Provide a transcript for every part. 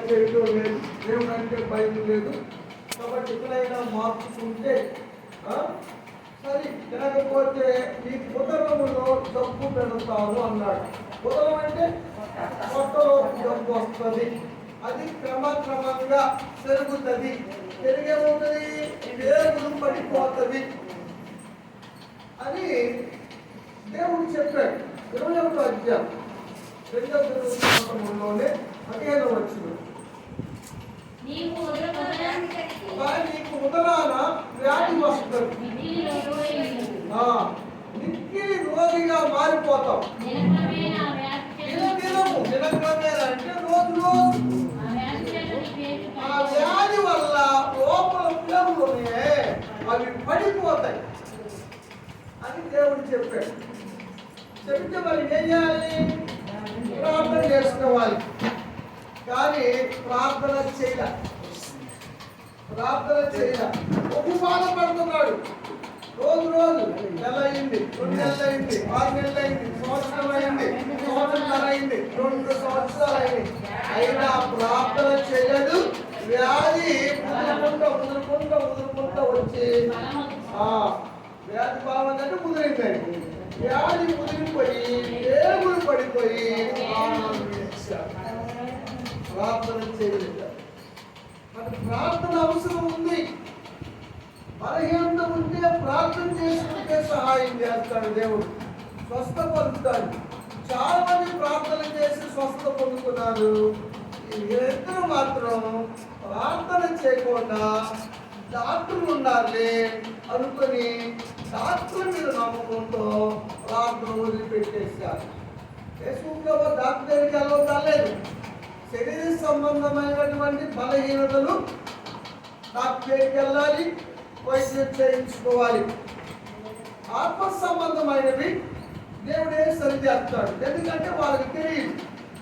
చేయడం లేదు దేవుడు అంటే భయం లేదు. కాబట్టి ఇక్కడైనా మార్చుకుంటే ఆ, సరే లేకపోతే ఈ ఉదరములో జబ్బు పెడతాను అన్నాడు. ఉదరం అంటే పొట్టలో జబ్బు వస్తుంది. అది క్రమక్రమంగా పెరుగుతుంది. పెరిగేముంటుంది వేగులు పడిపోతుంది అని దేవుడు చెప్పాడు. ఇరవై ఒకటో అధ్యాయం. రెండవ సంవత్సరంలోనే పదిహేను వచ్చిన ఉదరమున నీకు ఉదరాన వ్యాధి వస్తుంది. మిక్కిలి రోగిగా మారిపోతాం. దినక్రమేణ అంటే రోజు రోజు. ఆ వ్యాధి వల్ల లోపల ఉన్నాయే అవి పడిపోతాయి. అని దేవుడు చెప్పాడు. చెప్తే మరి ఏం చేయాలి? ప్రార్థన చేసుకోవాలి కానీ ప్రార్థన చేయలే ప్రార్థన చేయాల ఒక బాధపడుతున్నాడు రోజు రోజు. నెల అయింది రెండు నెలలు అయింది ఆరు నెలలు అయింది సంవత్సరం అయింది సంవత్సరం అయింది రెండు సంవత్సరాలు అయింది అయినా ప్రార్థన చేయలేదు వ్యాధి ముదురుకుంటా ముదురుకుంటా కుదురుకుంటా వచ్చి వ్యాధి బాగుందంటే ముదిరిందండి వ్యాధి ముదిరిపోయి ఏగులు పడిపోయి ప్రార్థన ప్రార్థన అవసరం ఉంది. బలహీనత ఉంటే ప్రార్థన చేసుకుంటే సహాయం చేస్తాడు దేవుడు. పొందుతాడు చాలా మంది ప్రార్థన చేసి స్వస్థ పొందుతున్నారు. ఈ ఇద్దరు మాత్రం ప్రార్థన చేయకుండా డాక్టర్లు ఉండాలి అనుకొని డాక్టర్ మీద నమ్మకంతో ప్రార్థన వదిలిపెట్టేశారు. ఫేస్బుక్లో డాక్టర్ దగ్గరికి వెళ్ళవద్దాలేదు శరీర సంబంధమైనటువంటి బలహీనతలు డాక్టర్కి వెళ్ళాలి వైద్యం చేయించుకోవాలి. ఆత్మ సంబంధమైనవి దేవుడే సరిచేస్తాడు ఎందుకంటే వాళ్ళకి తెలియదు.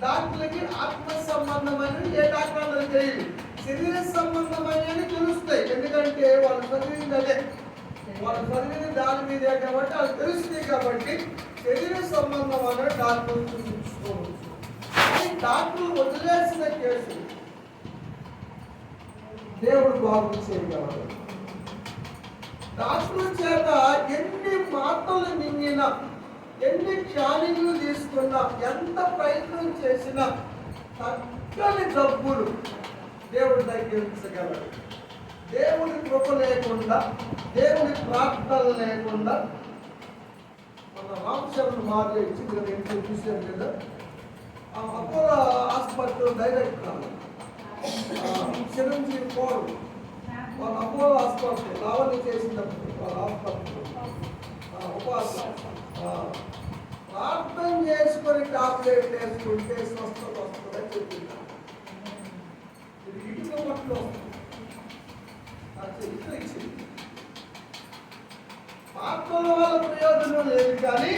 డాక్టర్లకి ఆత్మ సంబంధమైనవి ఏ డాక్టర్లకు తెలియదు. శరీర సంబంధమైనవి తెలుస్తాయి. ఎందుకంటే వాళ్ళు చదివింది అదే. వాళ్ళు చదివిన దాని మీదే కాబట్టి అది తెలుస్తుంది కాబట్టి శరీర సంబంధమైన డాక్టర్ డాక్టర్లు డాక్టర్ వదిలేసిన కేసు. దేవుడు బాగు చేయగలడు. డాక్టర్ చేత ఎన్ని మాటలు మింగినా ఎన్ని క్షానికులు తీసుకున్నా ఎంత ప్రయత్నం చేసినా తగ్గని డబ్బులు దేవుడు తగ్గించగలడు దేవుడి కృప లేకుండా దేవుడి ప్రార్థన లేకుండా మన రామచరణ్ మాదే ఇచ్చి కదా ఇంట్లో చూసాం కదా? అపోలో హాస్పిటల్ డైరెక్టర్ చిరంజీవి పోడు వాళ్ళ అపోలో హాస్పిటల్ లావణ్య చేసినప్పుడు వాళ్ళ హాస్పిటల్. ఆ, ప్రార్థన చేసుకొని టాబ్లెట్ వేసుకుంటే స్వస్థత వస్తుందని చెప్పింది ఇది ఇటుక మట్లు వస్తుంది. అది ఇటుక ఇచ్చింది. ఆత్మల వల్ల ప్రయోజనం లేదు కానీ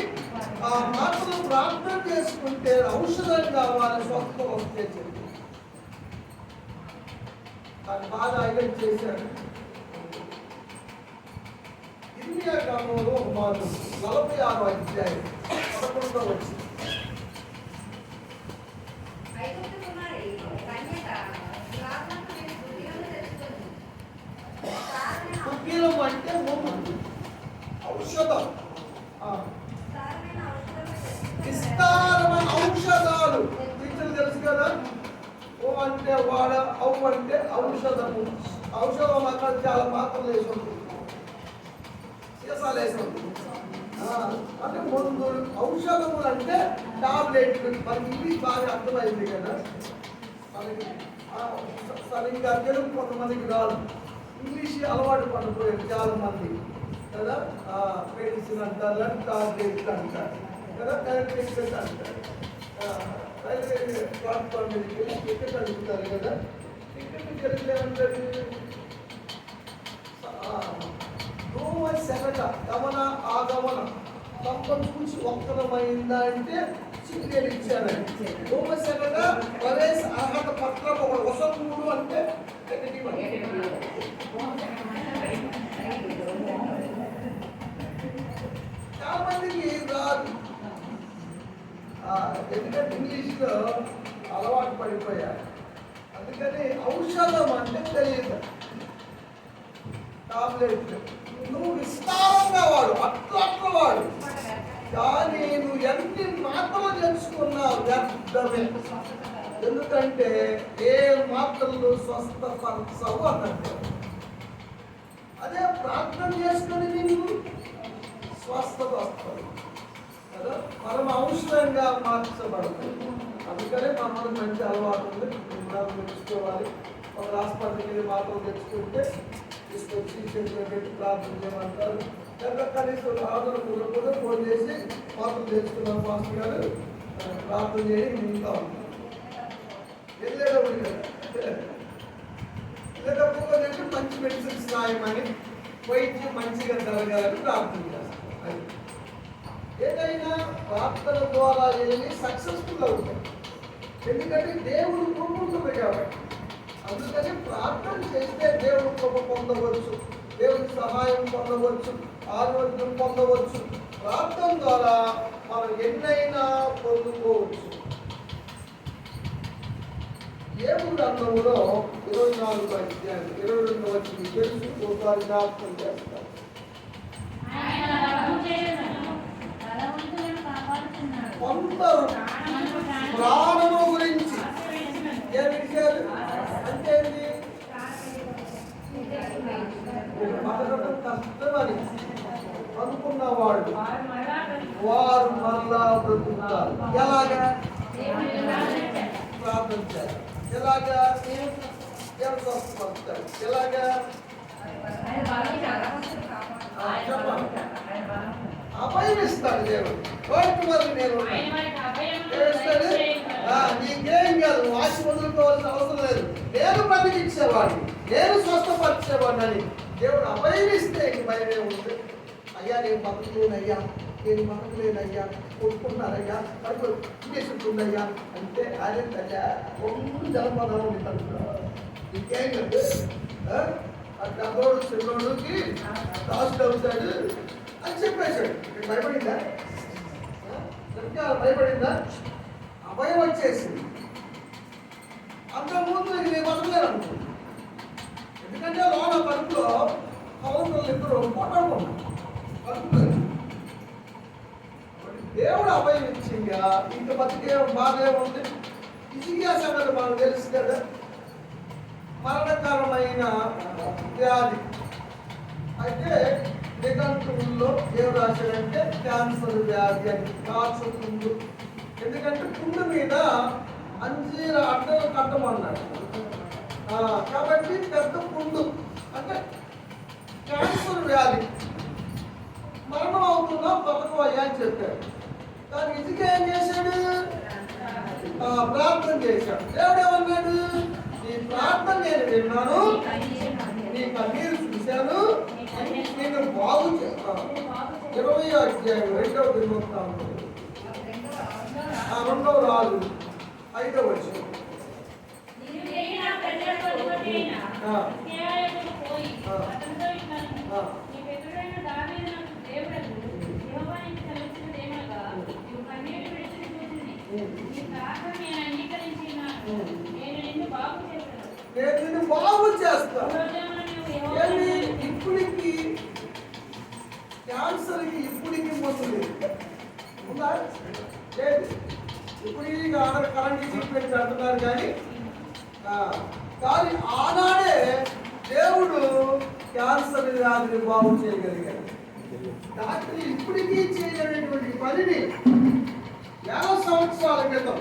ఆ మాటలు ప్రార్థన చేసుకుంటే ఔషధం కావాలి స్వస్థ వస్తే చెప్పి. దాన్ని బాగా హైలైట్ చేశాడు. ఇండియా గ్రామంలో ఒక మాట నలభై ఆరు అధ్యాయం పదకొండో వచ్చింది అంటే వాడ అవు అంటే ఔషధము. ఔషధం అక్కడ చాలా మాత్రలు వేసి ఉంటుంది సీసాలు వేసి ఉంటుంది అంటే ముందు ఔషధము అంటే టాబ్లెట్లు మనకి ఇంగ్లీష్ బాగా అర్థమైంది కదా. మనకి సరిగ్గా తెలుగు కొంతమందికి రాదు. ఇంగ్లీష్ అలవాటు పడిపోయారు చాలా మంది కదా మెడిసిన్ అంటారు టాబ్లెట్ అంటారు. కదా? డైరెక్ట్ అంటారు. రైల్వే ప్లాట్ఫామ్ మీదకి వెళ్ళి టికెట్ అడుగుతారు కదా టికెట్ తెలియదు ఏమంటారు రోమ శకట గమన ఆగమన తప్ప చూసి ఒక్కరమైందా అంటే సింగేలు ఇచ్చారండి రోమ శకట ప్రవేశ అర్హత పత్రం ఒక వసంతుడు అంటే negative చాలా మందికి రాదు ఎందుకంటే ఇంగ్లీష్లో అలవాటు పడిపోయారు. అందుకని ఔషధం అంటే తెలియదు. టాబ్లెట్ నువ్వు విస్తారంగా వాడు అట్లా అట్లా వాడు. కానీ నువ్వు ఎన్ని మాత్రలు తెలుసుకున్నావు? వ్యర్థమే. ఎందుకంటే ఏ మాత్రలు స్వస్థపరచవు అన్నట్టు. అదే ప్రార్థన చేసుకొని నేను స్వస్థత వస్తుంది. మనం అవసరంగా మార్చబడతాం అందుకనే మనం మంచి అలవాటు ఉంది. మనం తెచ్చుకోవాలి ఒక హాస్పిటల్కి వెళ్ళి మాత్రం తెచ్చుకుంటే తీసుకొచ్చి చేతిలో పెట్టి ప్రార్థన చేయమంటారు. లేదా కనీసం ఆదరణ కూడా ఫోన్ చేసి మాత్రం తెచ్చుకున్నాం మాస్టర్ గారు. ప్రార్థన చేయి మిగతా ఉంటాం వెళ్ళేటప్పుడు మంచి మెడిసిన్స్ రాయమని వైద్యం మంచిగా జరగాలని ప్రార్థన చేస్తాం అది. ఏదైనా ప్రార్థన ద్వారా వెళ్ళి సక్సెస్ఫుల్ అవుతాం ఎందుకంటే దేవుడు కృప ఉంటుంది కాబట్టి అందుకని ప్రార్థన చేస్తే దేవుడు కృప పొందవచ్చు దేవుడి సహాయం పొందవచ్చు ఆరోగ్యం పొందవచ్చు. ప్రార్థన ద్వారా మనం ఎన్నైనా పొందుకోవచ్చు. ఏడు గ్రంథంలో ఇరవై నాలుగు అధ్యాయం ఇరవై రెండు వచ్చి తెలుసు ఒకసారి జ్ఞాపకం చేస్తారు వారు మరలా బ్రతుకుతారు. ఎలాగా? ప్రార్థించారు. ఎలాగా? దేవుడు స్వస్థపరుస్తాడు ఎలాగా? ఆయన అభయం ఇస్తాడు దేవుడు. కోరిక మరి నేను ఆయన నీకేం కాదు. వాసి వదులుకోవాల్సిన అవసరం లేదు. నేను బ్రతికించేవాడిని. నేను స్వస్థపరిచేవాడిని అని దేవుడు అభయం ఇస్తే ఇంక భయమే ఉంది అయ్యా నేను బతకలేనయ్యా. నేను మనకు లేనయ్యా కొట్టుకున్నారయ్యా కడుపు తీసుకుంటుందయ్యా అంటే అదేంటయ్యా జలపదాలు జలపదం ఇంకేం కాదు ఆ? ఆ డబ్బోడు చిన్నోడుకి కాస్ట్ అవుతాడు అని చెప్పేశాడు. భయపడిందా? సరిగ్గా భయపడిందా? అభయం వచ్చేసింది. అంతకుముందు ఇది నేను బతకలేను అనుకుంటున్నాను ఎందుకంటే లోన పరుపులో కౌంటర్లు ఇద్దరు పోటాడుకున్నాను కడుపులో దేవుడు అభయం ఇంక బతికే బాధే ఉంది ఇసిగా సంగతి మనకు తెలుసు కదా మరణకరమైన వ్యాధి. అయితే నిఘంటువుల్లో ఏం రాశాడంటే క్యాన్సర్ వ్యాధి అని కాచుకుండు ఎందుకంటే కుండు మీద అంజీర అడ్డలు కట్టమన్నాడు. ఆ, కాబట్టి పెద్ద కుండు అంటే క్యాన్సర్ వ్యాధి. మరణం అవుతున్నా బతకవయ్యా అని చెప్పాడు. కానీ ఇదికే ఏం చేశాడు ప్రార్థన చేశాడు. దేవుడు ఏమన్నాడు నీ ప్రార్థన నేను విన్నాను. నీ కన్నీరు చూశాను. నేను బాగు చేస్తాను. ఇరవై అధ్యాయం రెండవ ఆ రెండవ రాజు ఐదవ వచ్చిన చేసిన ప్రజలతో ఒకటైన ఆ. అత్యాయకులు పోయి ఆ. అతనితో ఇట్లను, ఆ. నీ పితరుడైన దావీదు నాకు దేవుడకు యెహోవా నీకు సెలవిచ్చినదేమనగా, నీవు కన్నీరు విడిచి చూసిరి. నీ ప్రార్థన నేను నిన్ను బాగు చేస్తాను ఇప్పుడికి క్యాన్సర్కి ఇప్పుడికి మందు ఉందా? లేదు. ఇప్పుడు ఇక ఆధార్ కరెంట్ ట్రీట్మెంట్ అంటున్నారు కానీ కానీ ఆనాడే దేవుడు క్యాన్సర్ వ్యాధిని బాగు చేయగలిగాడు. డాక్టర్ ఇప్పటికీ చేయలేనటువంటి పనిని వేల సంవత్సరాల క్రితం